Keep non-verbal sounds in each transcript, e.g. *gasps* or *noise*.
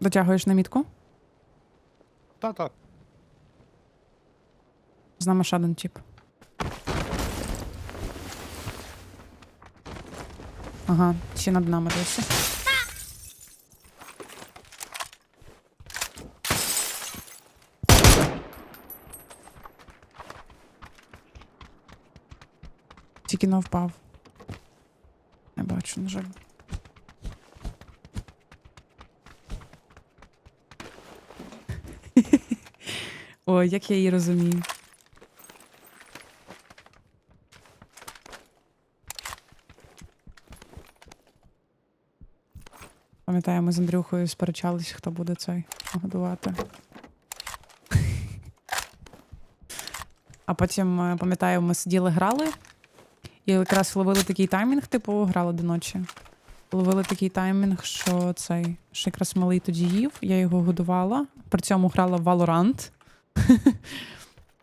Дотягуєш на мітку? Та-та. З нами ще один тип. Ага, ще над нами досі. Тільки не впав. Не бачу, на жаль. Ой, як я її розумію. Пам'ятаю, ми з Андрюхою сперечались, хто буде цей годувати. А потім, е, пам'ятаю, ми сиділи, грали, і якраз ловили такий таймінг, типу, грали до ночі. Ловили такий таймінг, що цей, що якраз малий тоді їв, я його годувала, при цьому грала в Valorant.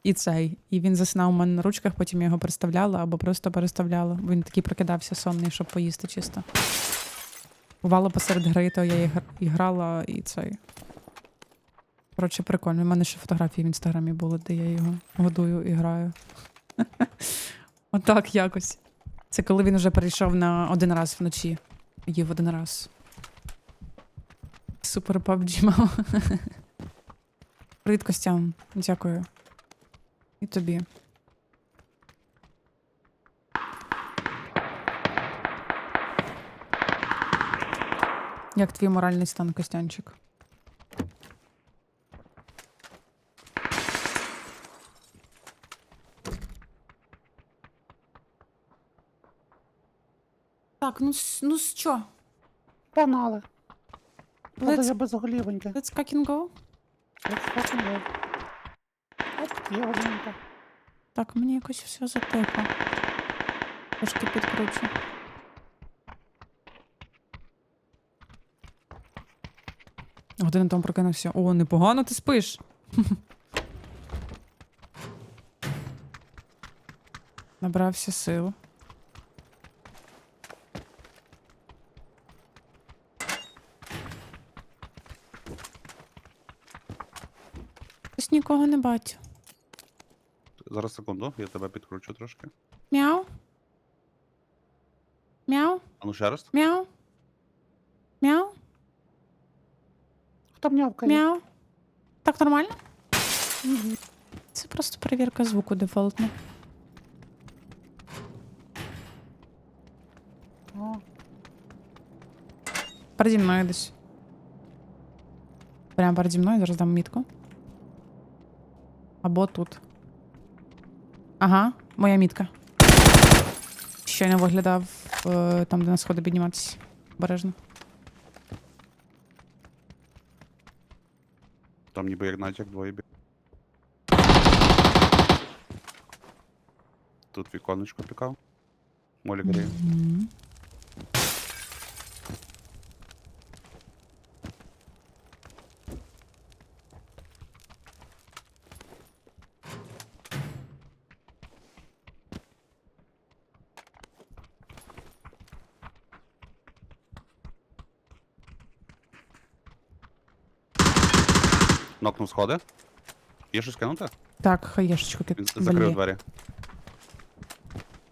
І цей. І він заснав у мене на ручках, потім я його переставляла або просто переставляла. Він такий прокидався сонний, щоб поїсти чисто. Бувало посеред гри, то я і гр- і грала, і цей. Коротше, прикольно. У мене ще фотографії в інстаграмі були, де я його годую і граю. *laughs* Отак якось. Це коли він вже перейшов на один раз вночі. Їв один раз. Супер PUBG мав. *laughs* Привіт, Костян. Дякую. І тобі. Як твій моральний стан, Костянчик? Так, ну, с- ну що? Правда, Let's- я без. Let's fucking go? От є голівонька. Так, мені якось все затихло. Трошки підкручу. Годин там прокинувся. О, непогано ти спиш. *laughs* Набрався сил. Нікого не бачу. Зараз секунду, я тебе підкручу трошки. Мяу. Мяу. А ну ще раз. Мяу. Мяу. Хто м'явкає? Мяу. Так нормально? Мгм. Це просто перевірка звуку дефолтна. О, Переді мною десь. Прямо переді мною, зараз дам мітку. Або тут. Ага, моя мітка. Щойно виглядав е, там, де на сходи підніматися. Обережно. Там ніби як натяк двоє бі. Тут віконечко пікав. Молі гріє. Мгм. Нокнув сходи. Є щось кинути? Так, хаєшечку Він кид. закрив Блін. двері.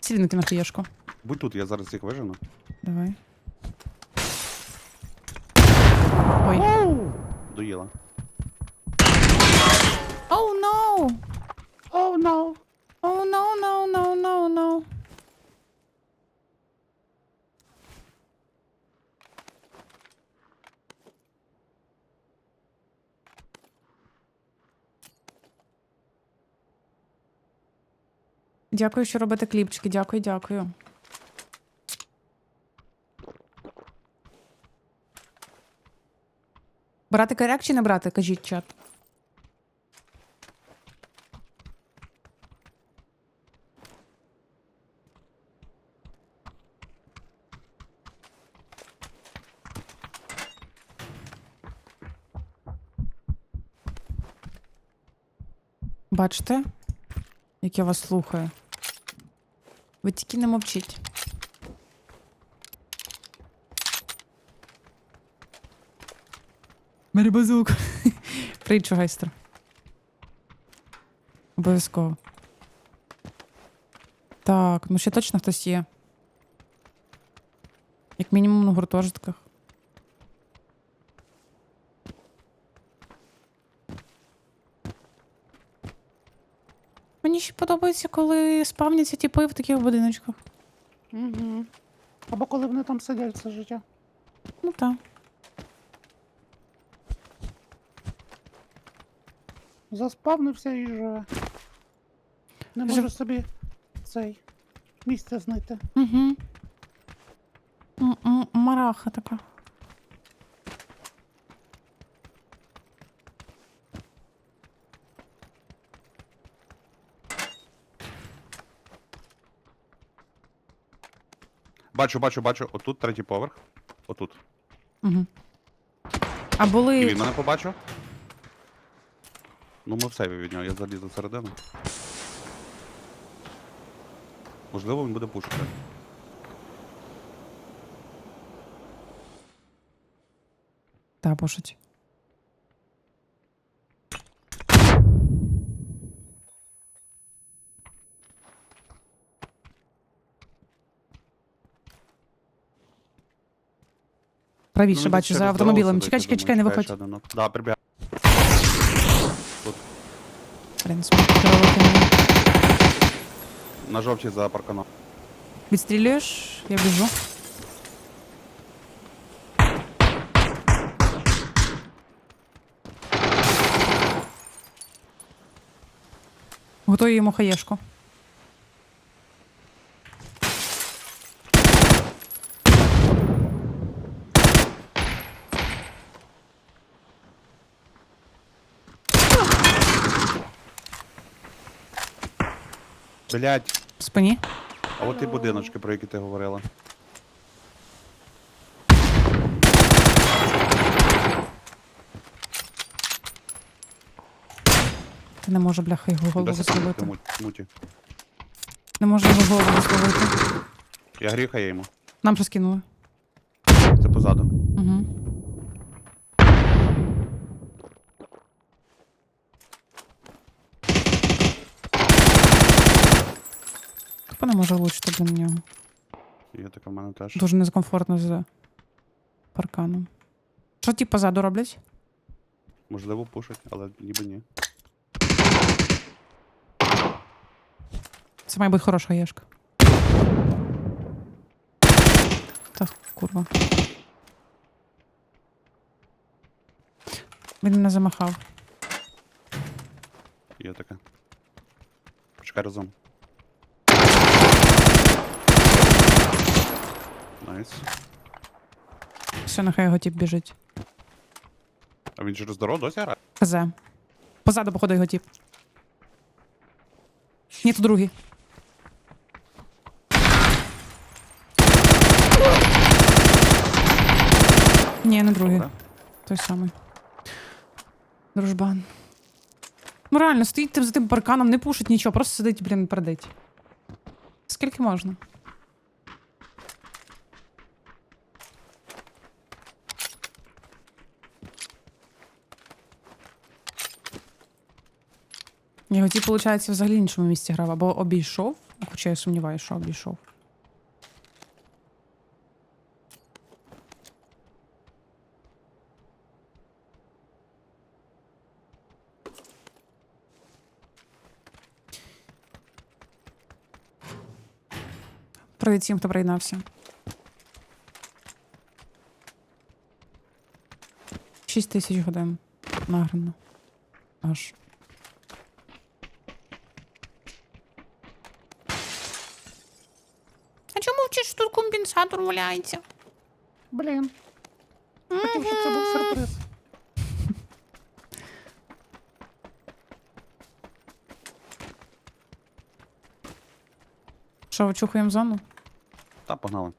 Сілінки на хаєшку. Будь тут, я зараз їх вижену. Давай. Ой. Оу! Доїла. Oh no! Оу, no! Oh no, no, no, no, no. Дякую, що робите кліпчики. Дякую, дякую. Брати коряк чи не брати? Кажіть чат. Бачите, як я вас слухаю. Ви тільки не мовчіть. Бери базуку. *laughs* Привіт, чугайстер. Обов'язково. Так, ну ще точно хтось є. Як мінімум на гуртожитках. Мені ще подобається, коли спавняться тіпи в таких будиночках. Угу. Або коли вони там сидять все життя. Ну так. Заспавнився і живе. Не Жив- може собі цей місце знайти. Угу. Мараха така. Бачу, бачу, бачу. Отут третій поверх. Отут. Угу. А І були. він мене побачив. Ну, ми в сейві від нього, я залізу середини. Можливо, він буде пушити. Та, пошуть. Правіше, він бачу, за автомобілем. Чекай, чекай, чекай, не виходь. Да, прибіг. Блін, смок керувати мені. На жовтій за парканом. Відстрілюєш, я біжу. Готую йому хаєшку. Блять, В спині. а от і будиночки, про які ти говорила. Ти не можу, бляха, його голову Досить мут- муті. Не можу його голову висловити. Я гріха я йому. Нам щось кинули. Це позаду. Угу. Може влучити для нього. Є таке в мене теж. Дуже некомфортно з парканом. Що ті позаду роблять? Можливо, пушить, але ніби ні. Це має бути хороша єшка. Та курва. Він мене замахав. Є таке. Почекай разом. Найс. Все, нехай його тіп біжить. А він через дорогу досі грає? Хз. Позаду, походу, його тіп. Ні, то другий. Ні, не другий. Добре. Той самий. Дружбан. Ну реально, стоїть тим за тим парканом, не пушить нічого, просто сидить, блін, пердить. Скільки можна? Його ті, виходить, взагалі іншому місці грав, або обійшов, хоча я сумніваюся, що обійшов. Привіт всім, хто приєднався. Шість тисяч годин награно. Аж. Компенсатор валяється? Блін. Хотів, щоб це був сюрприз. Що, очухуємо зону? Та, погнали.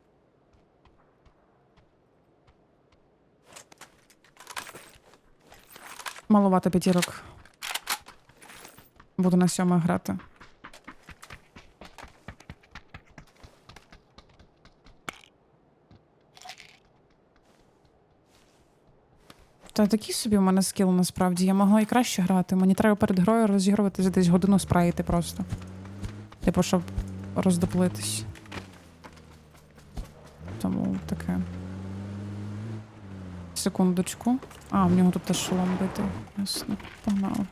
Маловато п'ятірок. Буду на сьоме грати. Та такий собі в мене скіл насправді. Я могла і краще грати. Мені треба перед грою розігруватися десь годину спраїти просто. Типу, щоб роздоплитись. Тому таке. Секундочку. А, в нього тут теж шолом битий. Ясно. Погнали.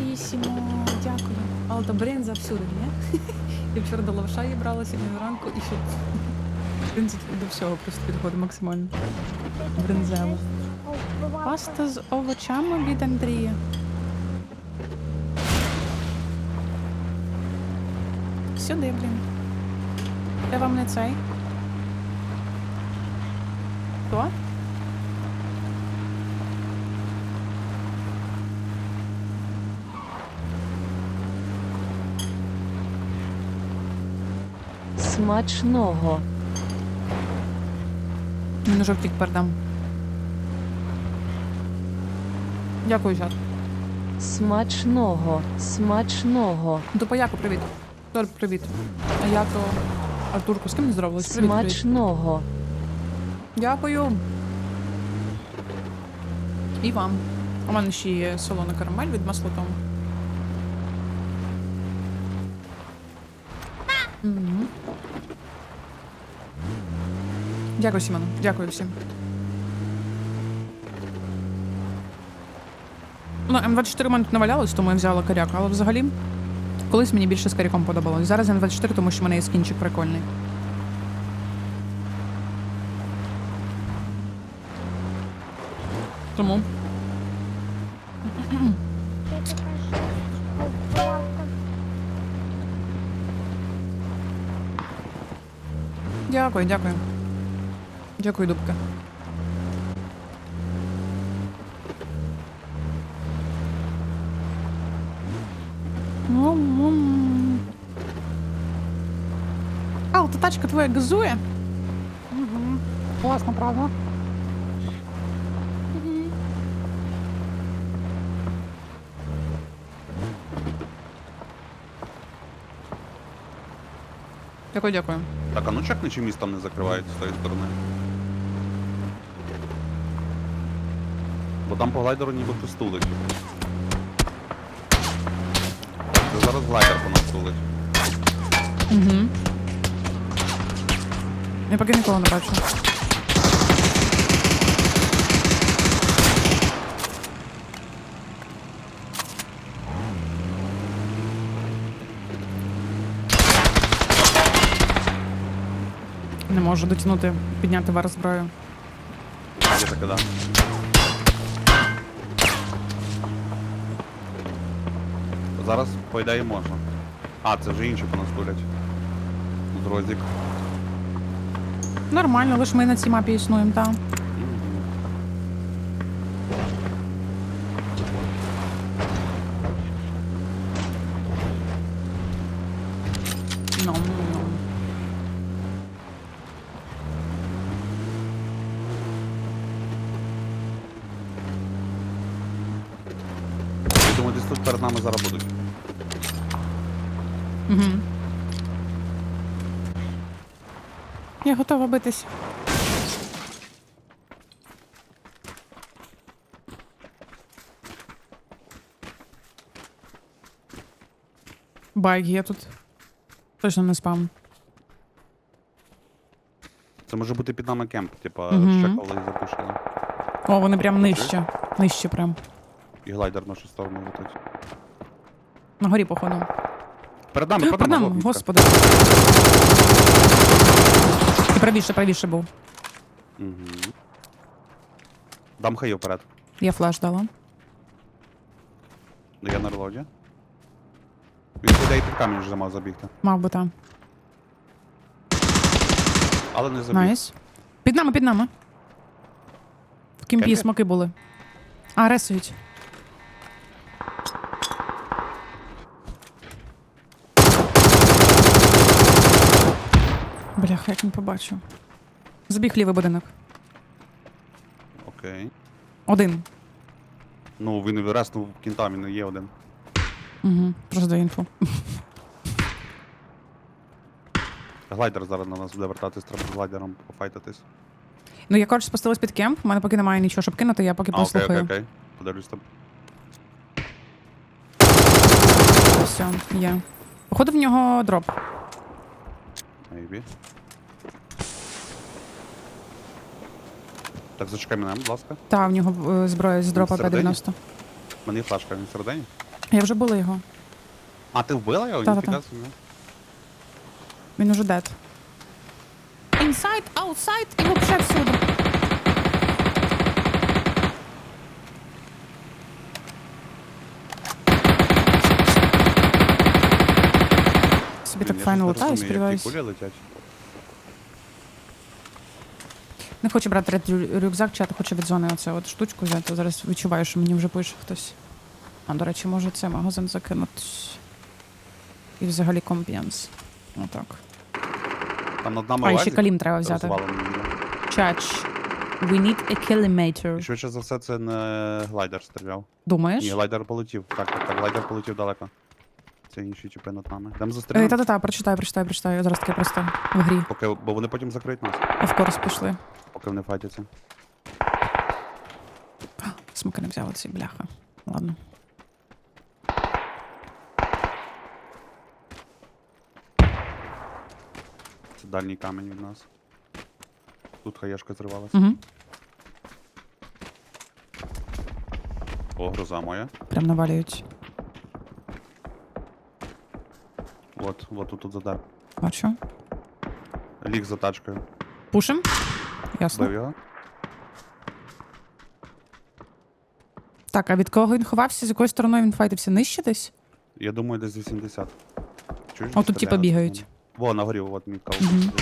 Лісімо, дякую. Але то бринза всюди, ні? *laughs* Я вчора до лавша її брала сьогодні зранку і ще бринза до всього просто підходить максимально. Бринзево. Паста з овочами від Андрія. Сюди, блін. Я вам не цей. Хто? Смачного. Мені жовтік передам. Дякую, чат. Смачного. Смачного. До пояку привіт. Тор, привіт. А я то Артурку, з ким не? Привіт, привіт. Смачного. Дякую. І вам. У мене ще є солона карамель від маслотом. Мгм. Дякую, Сімону. Дякую всім. Ну, М24 у мене тут не валялось, тому я взяла коряк, але взагалі колись мені більше з коряком подобалось. Зараз М24, тому що в мене є скінчик прикольний. Тому. Дякую, дякую. Дякую, Дубка. М-м-м. Та тачка твоя газує? Угу. Класно, правда? Дякую, дякую. Так, а ну чекни, чи міст там не закривають з тої сторони. Бо там по глайдеру ніби хтось тулить. Це зараз глайдер по нас тулить. Угу. Я поки ніколи не бачу. Не можу дотягнути, підняти вар зброю. Є таке, да. Зараз, по ідеї, можна. А, це вже інші по нас. З розік. Нормально, лише ми на цій мапі існуємо, так. Я думаю, десь тут перед нами зараз будуть. Угу. Я готова битись. Байк є тут. Точно не спам. Це може бути під нами кемп, типа, Мгм. щекали і запушили. О, вони прям нижче. Нижче прям. І глайдер в нашу сторону летить. На горі, походу. Перед нами, Перед перед нами, господи. Правіше, правіше був. Мгм. Дам хаю вперед. Я флеш дала. Ну, Я на релоді. Він і під камінь вже мав забігти. Мав би там. Але не забіг. Найс. Під нами, під нами. В кімпі Кемпі? смоки були. А, ресують. Бляха, як не побачив. Забіг лівий будинок. Окей. Один. Ну, він раз, реснув кінта, він є один. Угу. Просто до інфу. Глайдер зараз на нас буде вертатись, треба з глайдером пофайтитись. Ну, я коротше спустилась під кемп, у мене поки немає нічого, щоб кинути, я поки А, окей, окей, окей. Подивлюсь там. Все, є. Походу в нього дроп. Maybe. Так, зачекай мене, будь ласка. Та, в нього е, зброя з дропа всередині? 90. У мене є флешка, він всередині. Я вже була його. А, ти вбила його? Та-та-та. Ніфіга собі. Він уже дед. Inside, outside і вообще всюди. Собі Блін, так я файно лутаю, сподіваюсь. Не хочу брати рю- рюкзак, чат хочу від зони оце от штучку взяти. Зараз відчуваю, що мені вже пише хтось. А, до речі, може це магазин закинути. І взагалі комп'єнс. Отак. Там над нами А, і ще калім треба взяти. Чач. We need a І kilometer. швидше за все, це не глайдер стріляв. Думаєш? Ні, глайдер полетів. Так, так, так, глайдер полетів далеко. Це інші чіпи над нами. Там Е, Та-та-та, прочитай, прочитай, прочитай. Зараз таке просто в грі. поки, бо вони потім закриють нас, Of course пішли. поки вони файтяться. *gasps* Смоки не взяли ці бляха. Ладно. Це дальній камінь від нас. Тут хаєшка зривалася. Угу. О, гроза моя. Прям навалюють. От, от тут, тут задар. Бачу. Ліг за тачкою. Пушим? Ясно. Бив його. Так, а від кого він ховався? З якої сторони він файтився? Нижче десь? Я думаю, десь 80. Чуєш? О, тут типа бігають. Во, на горі, от мітка. Мгм.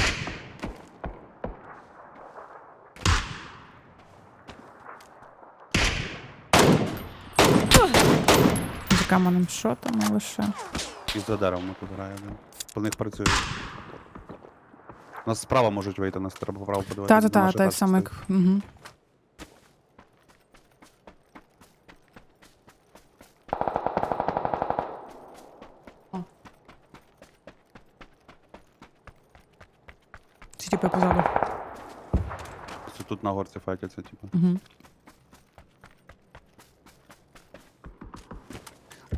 За каменем що там а лише? І за деревом тут грає. Да. По них працює. Нас справа можуть вийти, нас треба вправо подивитися. Та-та-та, так само як. Угу. Ці типи позаду. Тут на горці файтяться, типу. Угу.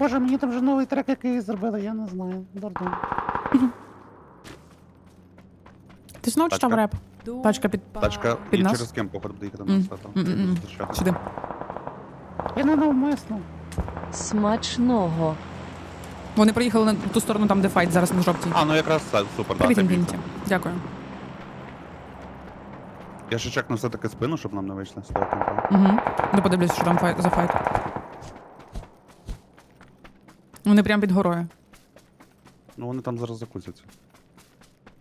Боже, мені там вже новий трек, який зробили, я не знаю. Дордон. *clears throat* Ти знову Тачка. читав реп? Тачка під. Тачка Під і нас? через кем походу буде їхати М, на стату. м, м, м. Сюди. Я не навмисно. Смачного. Вони приїхали на ту сторону, там, де файт, зараз на жовтій. А, ну якраз це супер, да, Привіт, це Інфініті. Дякую. Я ще чекну все-таки спину, щоб нам не вийшли з того кемпа. Угу. Не подивлюсь, що там файт, за файт. Вони прямо під горою. Ну вони там зараз закусяться.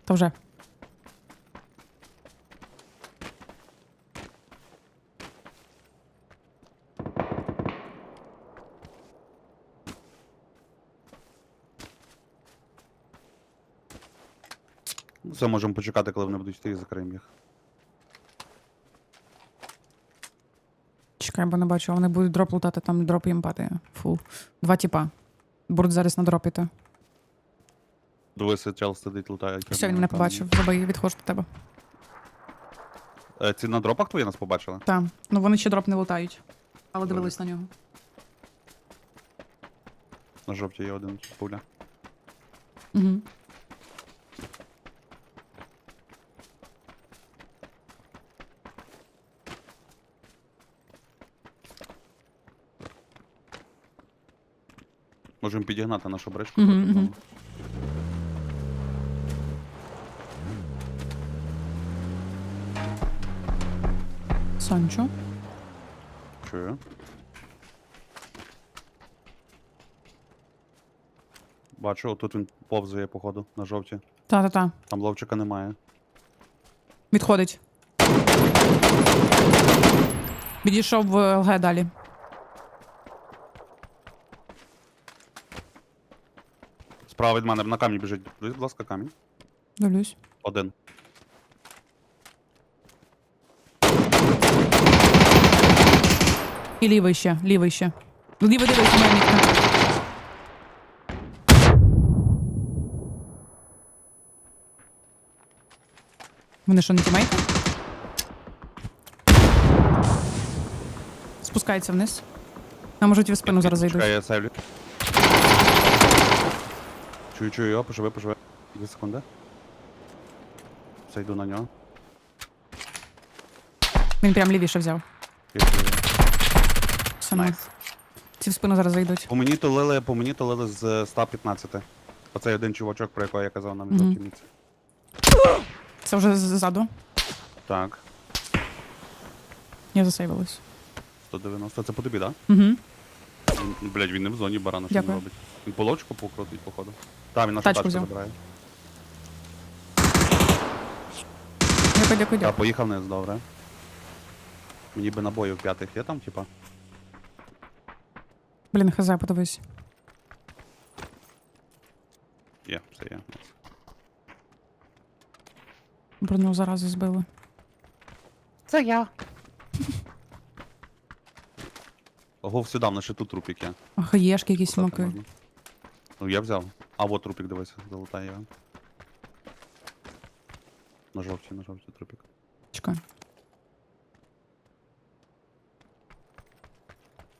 Та вже. Ну, Це можемо почекати, коли вони будуть йти і закриємо їх. Чекай, бо не бачу, вони будуть дроп лутати, там дроп їм падає. Фул. Два тіпа. Будуть зараз надропіти. Дивися, чел сидить, лутає. Все, він мене побачив. Забий, відходжу до тебе. Е, Ці на дропах твої нас побачили? Так. Ну вони ще дроп не лутають. Але дивились на нього. На жовті є один пуля. Угу. Можемо підігнати нашу бричку. Мгм, мгм. Санчо. Чую. Бачу, отут він повзає, походу, на жовті. Та-та-та. Там ловчика немає. Відходить. Відійшов в ЛГ далі. Справа від мене на камінь біжить. Дивись, будь ласка, камінь. Дивлюсь. Один. І лівий ще, лівий ще. Лівий дивись, моя мітка. Вони що, не тімейти? Спускається вниз. А можуть і в спину зараз зайдуть. Чекай, я сейвлю. Чую, чую його, поживи, поживи. Дві секунди. Все, йду на нього. Він прям лівіше взяв. Я чую. Найс. Найс. Ці в спину зараз зайдуть. По мені тулили, по мені тулили з 115. Оцей один чувачок, про якого я казав нам Мгм. жовтій міці. Це вже ззаду. Так, Я засейвилась. 190. Це по тобі, так? Угу. Да? Він- не в зоні барана, що він Дякую. робить. Він по ловчику покрутить, походу. Так, він нашу Тачку тачку взяв. забирає. Дякую, дякую, поїхав вниз, добре. Мені би набоїв п'ятих є там, типа. Блін, хз, подивись. Є, все є. Броню зарази збили. Це я. Гов сюди, в нас ще тут трупік є. А хаєшки якісь смаки. можна. Ну я взяв. А от трупік, дивися, золотає я. На жовті, на жовті трупік. Чекай.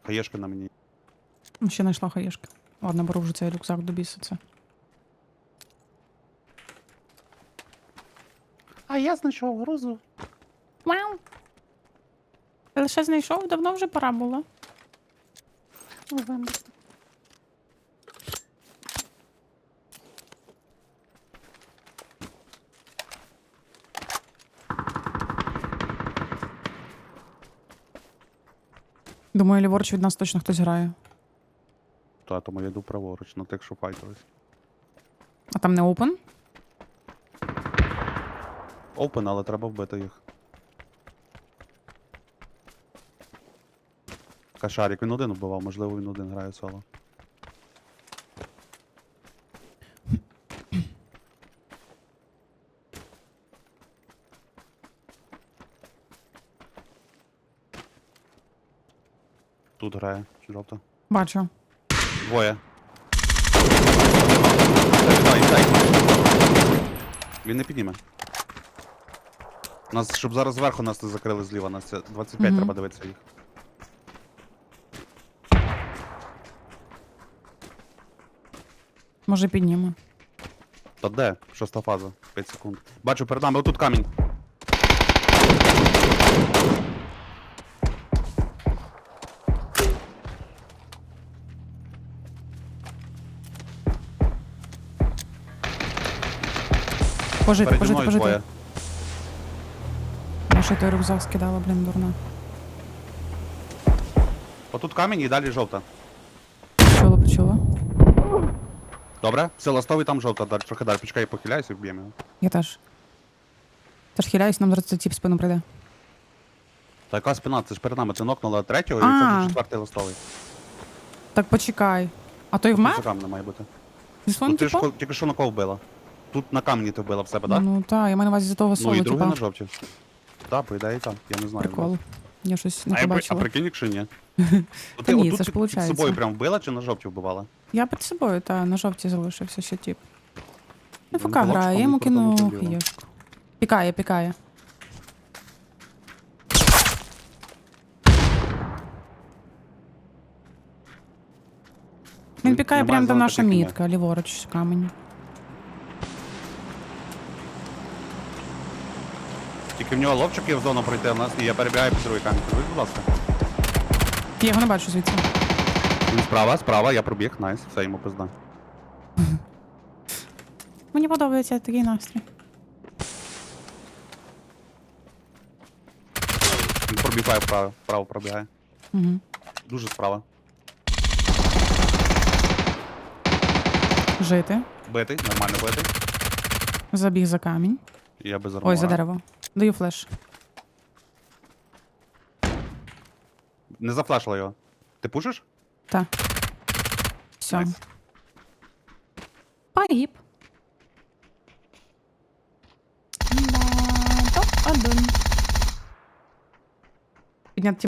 Хаєшка на мені. Ну, Ще знайшла хаєшки. Ладно, беру вже цей рюкзак до. А я знайшов грузу. Вау! Ти лише знайшов, давно вже пора було. Ну, Думаю, ліворуч від нас точно хтось грає. Та, тому я йду праворуч, на тих, що файтились. А там не опен? Опен, але треба вбити їх. Кашарік, він один вбивав, можливо, він один грає соло. Грає, жовто. Бачу. Двоє. Дай, дай. Він не підніме. Нас, щоб зараз зверху нас не закрили зліва, нас це 25 Мгм. треба дивитися їх. Може підніме. Та де? Шоста фаза. 5 секунд. Бачу перед нами, отут камінь. Пожити, Переді пожити, мною пожити. двоє. Я ще той рюкзак скидала, блін, дурна. Отут камінь і далі жовта. Почула, почула. Добре? Все, ластовий там жовта, далі, трохи далі. Почекай, я похиляюся і вб'ємо його. Я теж. Теж хиляюсь, нам зараз цей тіп в спину прийде. Та яка спина, це ж перед нами, ти нокнула третього, і це А. вже четвертий ластовий. Так почекай. А той вмер? має бути. Зі своїм Ну ти ж типом? ко- тільки що на кого вбила? Тут на камені ти вбила в себе, так? Ну так, я маю на увазі за того Ну соло, і другий типа. на жовті. Так, по ідеї так, я не знаю. Прикол. Я щось не А, я, при- а побачила. прикинь, якщо ні. *laughs* Ну, Та ні, отут це ж під- получається. Собою прям вбила чи на жовті вбивала? Я під собою, та на жовті залишився ще тіп. Ну, Він ФК грає, я йому не крутанув кину вліво. хаєшку. Пікає, пікає. Він пікає не прямо до зони наша пікання. мітка, ліворуч камені. Тільки в нього ловчик є в зону пройти, а в нас ні, я перебігаю під другий камінь. Подивись, будь ласка. Я його не бачу звідси. Він справа, справа, я пробіг, найс, все йому пизда. *laughs* Мені подобається такий настрій. Він пробігає вправо, вправо пробігає. Угу. Дуже справа. Жити. Битий, нормально битий. Забіг за камінь. Я без армора. Ой, за дерево. Даю флеш. Не зафлешила його. Ти пушиш? Та. Все. Найс. Погиб. Топ-1. Підняти